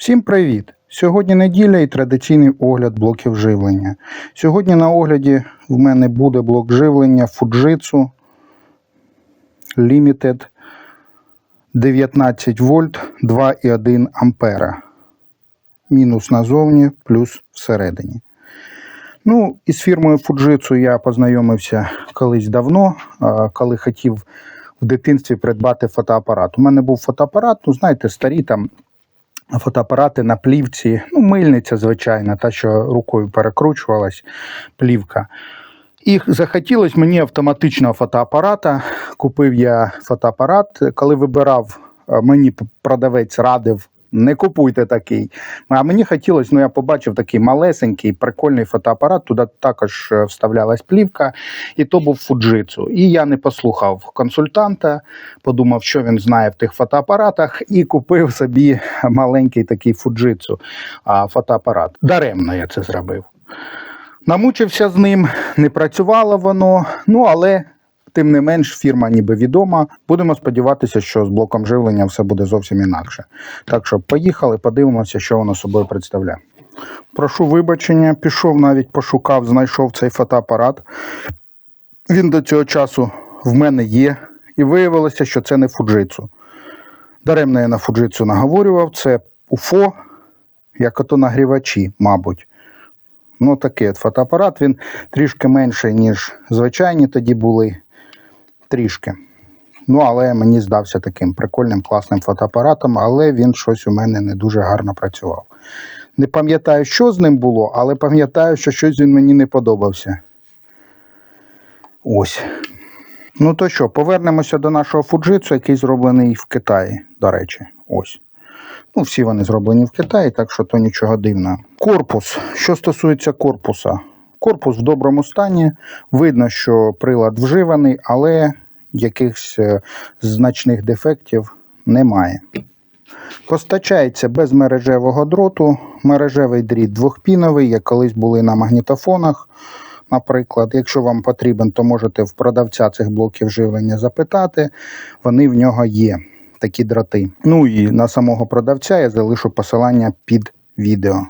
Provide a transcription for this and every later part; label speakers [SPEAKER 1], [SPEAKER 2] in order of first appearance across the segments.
[SPEAKER 1] Всім привіт! Сьогодні неділя і традиційний огляд блоків живлення. Сьогодні на огляді в мене буде блок живлення Fujitsu Limited 19 вольт 2,1 ампера. Мінус назовні, плюс всередині. Ну, із фірмою Fujitsu я познайомився колись давно, коли хотів в дитинстві придбати фотоапарат. У мене був фотоапарат, ну знаєте, старі там фотоапарати на плівці, ну, мильниця, звичайно, та, що рукою перекручувалась плівка. І захотілося мені автоматичного фотоапарата. Купив я фотоапарат. Коли вибирав, е, мені продавець радив. Не купуйте такий. А мені хотілося, ну я побачив такий малесенький, прикольний фотоапарат. Туди також е, вставлялась плівка, і то був Fujitsu. І я не послухав консультанта, подумав, що він знає в тих фотоапаратах, і купив собі маленький такий а, фотоапарат. Даремно я це зробив. Намучився з ним, не працювало воно, ну але. Тим не менш, фірма ніби відома. Будемо сподіватися, що з блоком живлення все буде зовсім інакше. Так що поїхали, подивимося, що воно собою представляє. Прошу вибачення, пішов навіть пошукав, знайшов цей фотоапарат. Він до цього часу в мене є, і виявилося, що це не Fujitsu. Даремно я на Fujitsu наговорював, це UFO, як ото нагрівачі, мабуть. Ну, такий от фотоапарат, він трішки менший, ніж звичайні тоді були. Трішки. Ну, але мені здався таким прикольним, класним фотоапаратом, але він щось у мене не дуже гарно працював. Не пам'ятаю, що з ним було, але пам'ятаю, що щось він мені не подобався. Ось. Ну то що, повернемося до нашого Fujitsu, який зроблений в Китаї, до речі. Ось. Ну, всі вони зроблені в Китаї, так що то нічого дивного. Корпус. Що стосується корпуса, корпус в доброму стані. Видно, що прилад вживаний, але якихось е, значних дефектів немає. Постачається без мережевого дроту. Мережевий дріт двохпіновий, як колись були на магнітофонах. Наприклад, якщо вам потрібен, то можете в продавця цих блоків живлення запитати. Вони в нього є, такі дроти. Ну і на самого продавця я залишу посилання під відео.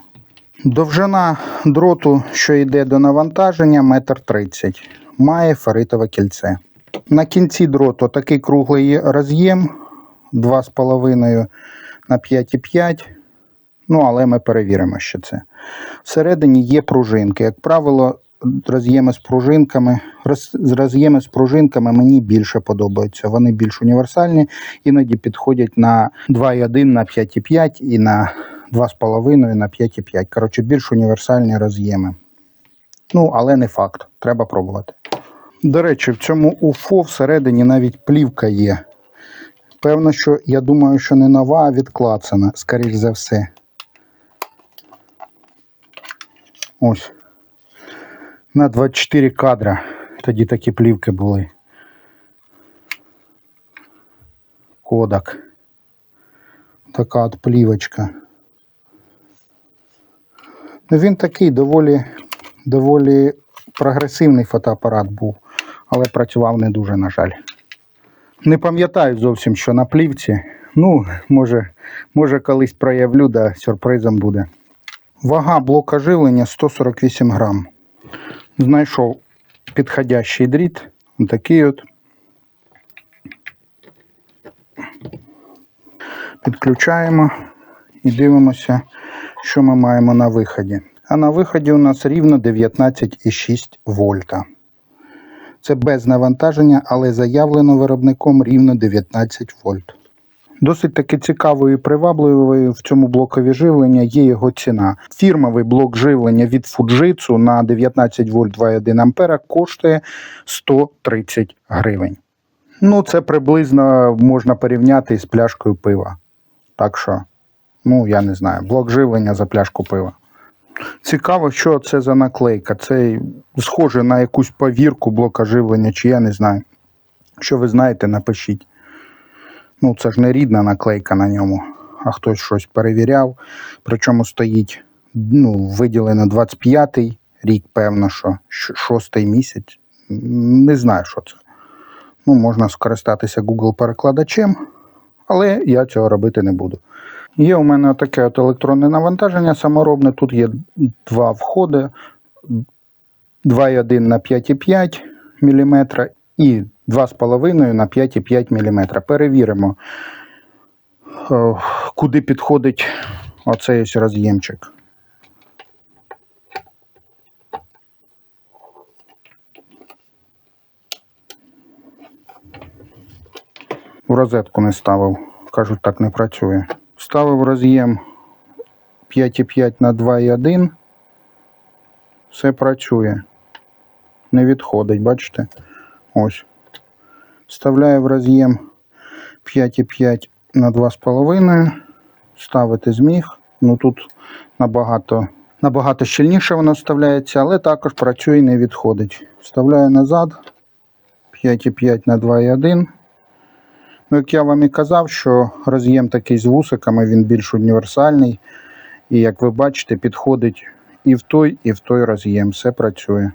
[SPEAKER 1] Довжина дроту, що йде до навантаження, 1,30 м. Має феритове кільце. На кінці дроту такий круглий роз'єм 2,5 на 5,5. Ну, але ми перевіримо, що це. Всередині є пружинки. Як правило, роз'єми з пружинками. роз- роз'єми з пружинками мені більше подобаються. Вони більш універсальні, іноді підходять на 2,1 на 5,5 і на 2,5 на 5,5. Коротше, більш універсальні роз'єми. Ну, але не факт. Треба пробувати. До речі, в цьому УФО всередині навіть плівка є. Певно, що я думаю, що не нова, а відклацана, скоріш за все. Ось. На 24 кадра. Тоді такі плівки були. Кодак. Така от плівочка. Ну, він такий доволі, доволі прогресивний фотоапарат був, але працював не дуже, на жаль. Не пам'ятаю зовсім, що на плівці. Ну, може, може колись проявлю, да сюрпризом буде. Вага блока живлення 148 грам. Знайшов підходящий дріт. Такий от. Підключаємо і дивимося, що ми маємо на виході. А на виході у нас рівно 19,6 вольта. Це без навантаження, але заявлено виробником рівно 19 вольт. Досить таки цікавою і привабливою в цьому блокові живлення є його ціна. Фірмовий блок живлення від Fujitsu на 19 вольт 2,1 ампера коштує 130 гривень. Ну, це приблизно можна порівняти з пляшкою пива. Так що, ну я не знаю, блок живлення за пляшку пива. Цікаво, що це за наклейка. Це схоже на якусь повірку блока живлення, чи я не знаю. Якщо ви знаєте, напишіть. Ну, це ж не рідна наклейка на ньому, а хтось щось перевіряв. Причому стоїть ну, виділено 25-й рік, певно, що шостий місяць. Не знаю, що це. Ну, можна скористатися Google перекладачем, але я цього робити не буду. Є у мене таке от електронне навантаження саморобне. Тут є два входи: 2,1 на 5,5 мм і 2,5 на 5,5 мм. Перевіримо, е, куди підходить оцей ось роз'ємчик. В розетку не ставив. Кажуть, так не працює. Ставив роз'єм 5,5 на 2,1. Все працює. Не відходить, бачите? Ось. Вставляю в роз'єм 5,5 на 2,5. Ставити зміг. Ну тут набагато, набагато щільніше воно вставляється, але також працює і не відходить. Вставляю назад 5,5 на 2,1. Ну, як я вам і казав, що роз'єм такий з вусиками, він більш універсальний. І як ви бачите, підходить і в той, і в той роз'єм. Все працює.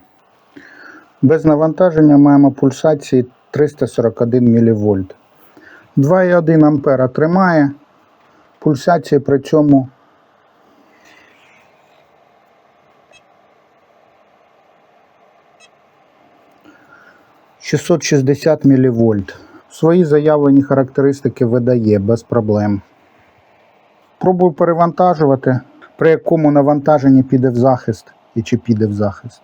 [SPEAKER 1] Без навантаження маємо пульсації 341 мВ. 2,1 ампера тримає. Пульсація при цьому «660 мВ. Свої заявлені характеристики видає без проблем. Пробую перевантажувати, при якому навантаженні піде в захист і чи піде в захист.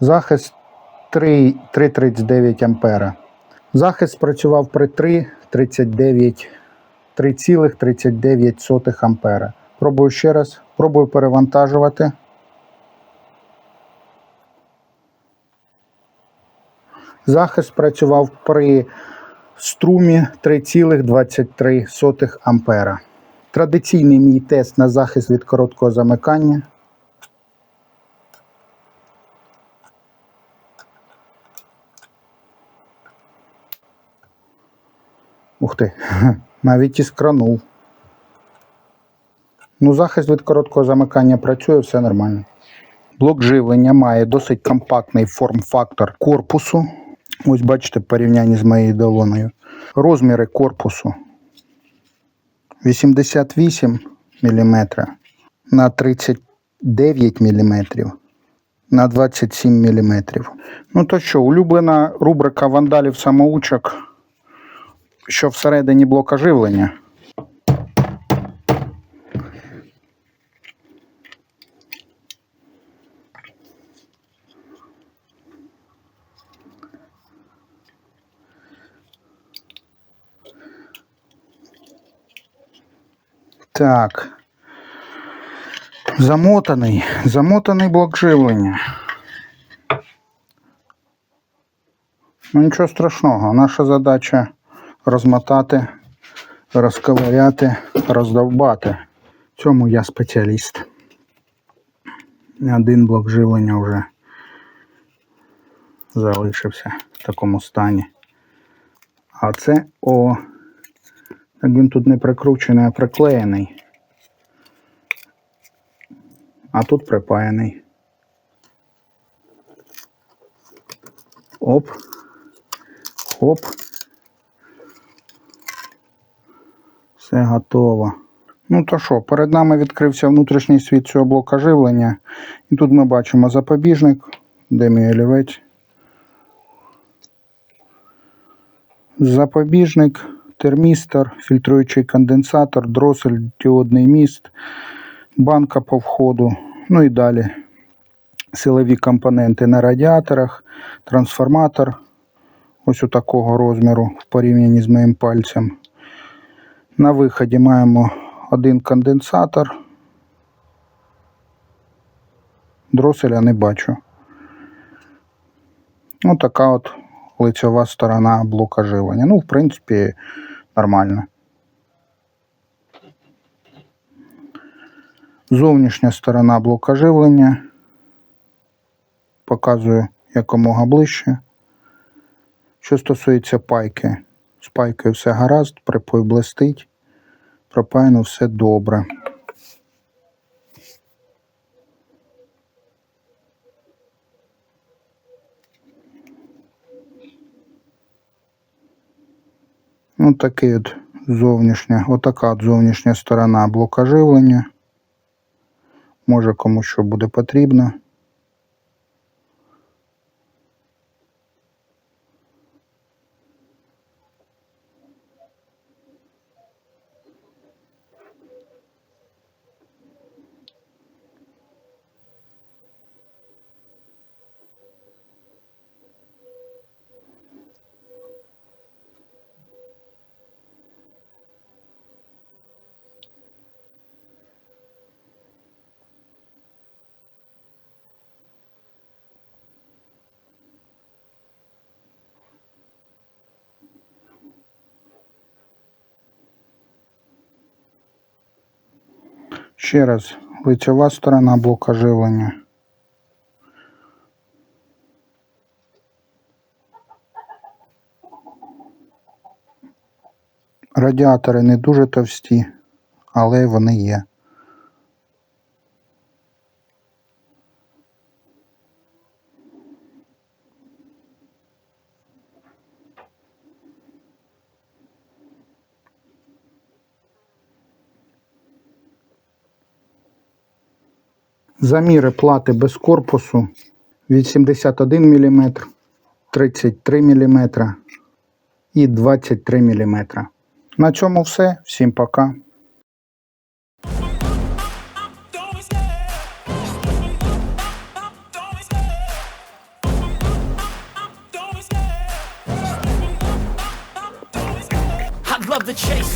[SPEAKER 1] Захист 3,39 ампера. Захист спрацював при 3,39 3,39 ампера. Пробую ще раз. Пробую перевантажувати. Захист працював при струмі 3,23 ампера. Традиційний мій тест на захист від короткого замикання. Ух ти, навіть іскранув. Ну, захист від короткого замикання працює, все нормально. Блок живлення має досить компактний форм-фактор корпусу. Ось бачите, в порівнянні з моєю долоною. Розміри корпусу 88 мм на 39 мм на 27 мм. Ну то що, улюблена рубрика вандалів самоучок, що всередині блока живлення. Так. Замотаний. Замотаний блок живлення. Ну нічого страшного. Наша задача розмотати, розковиряти, роздовбати. В цьому я спеціаліст. Один блок живлення вже залишився в такому стані. А це о. Так він тут не прикручений, а приклеєний. А тут припаяний. Оп. Оп. Все готово. Ну то що, перед нами відкрився внутрішній світ цього блока живлення. І тут ми бачимо запобіжник, де мій олівець. Запобіжник термістор, фільтруючий конденсатор, дросель, діодний міст, банка по входу, ну і далі силові компоненти на радіаторах, трансформатор ось у такого розміру в порівнянні з моїм пальцем. На виході маємо один конденсатор. Дроселя не бачу. Ось така от лицьова сторона блока живлення. Ну, в принципі, нормально. Зовнішня сторона блока живлення. Показую якомога ближче. Що стосується пайки, з пайкою все гаразд, припой блистить, пропаяно все добре. Ну, такий от зовнішня, отака от зовнішня сторона блока живлення. Може кому що буде потрібно. Ще раз, лицева сторона блока живлення. Радіатори не дуже товсті, але вони є. Заміри плати без корпусу 81 мм, 33 мм і 23 мм. На цьому все. Всім пока.
[SPEAKER 2] The chase